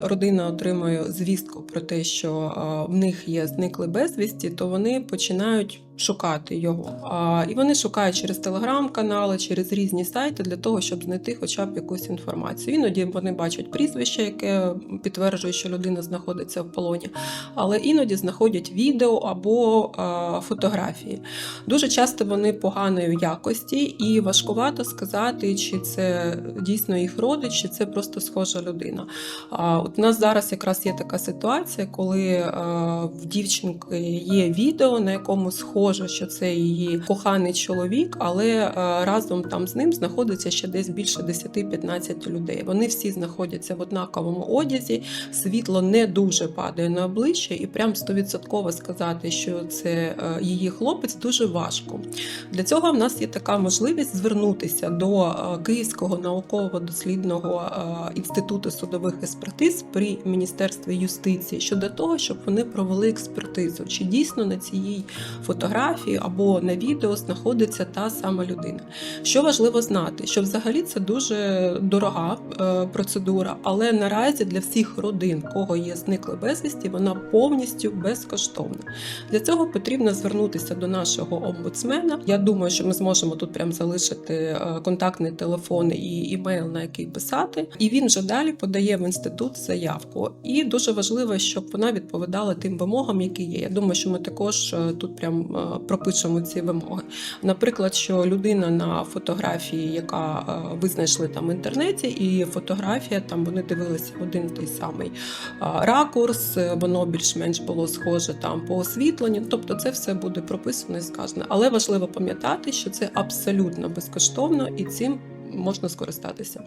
родина отримує звістку про те, що в них є зникли безвісті, то вони починають шукати його. А, І вони шукають через телеграм-канали, через різні сайти для того, щоб знайти хоча б якусь інформацію. Іноді вони бачать прізвище, яке підтверджує, що людина знаходиться в полоні, але іноді знаходять відео або а, фотографії. Дуже часто вони поганої якості, і важкувато сказати, чи це дійсно їх родич, чи це просто схожа людина. А от у нас зараз якраз є така ситуація, коли е, в дівчинки є відео, на якому схоже, що це її коханий чоловік, але е, разом там з ним знаходиться ще десь більше 10-15 людей. Вони всі знаходяться в однаковому одязі, світло не дуже падає на обличчя, і прям стовідсотково сказати, що це е, її хлопець, дуже важко. Для цього в нас є така можливість звернутися до е, Київського науково-дослідного інституту судових експертиз при міністерстві юстиції щодо того, щоб вони провели експертизу, чи дійсно на цій фотографії або на відео знаходиться та сама людина. Що важливо знати, що взагалі це дуже дорога е, процедура, але наразі для всіх родин, кого є зникли безвісті, вона повністю безкоштовна. Для цього потрібно звернутися до нашого омбудсмена. Я думаю, що ми зможемо тут прям залишити е, контактний телефон і імейл, на який писати. І він вже далі подає в інститут заявку. І дуже важливо, щоб вона відповідала тим вимогам, які є. Я думаю, що ми також е, тут прям пропишемо ці вимоги. Наприклад, що людина на фотографії, яка е, ви знайшли там в інтернеті, і фотографія там вони дивилися один той самий е, ракурс, е, воно більш-менш було схоже там по освітленню. Тобто, це все буде прописано і сказано. Але важливо пам'ятати, що це абсолютно безкоштовно і цим можна скористатися.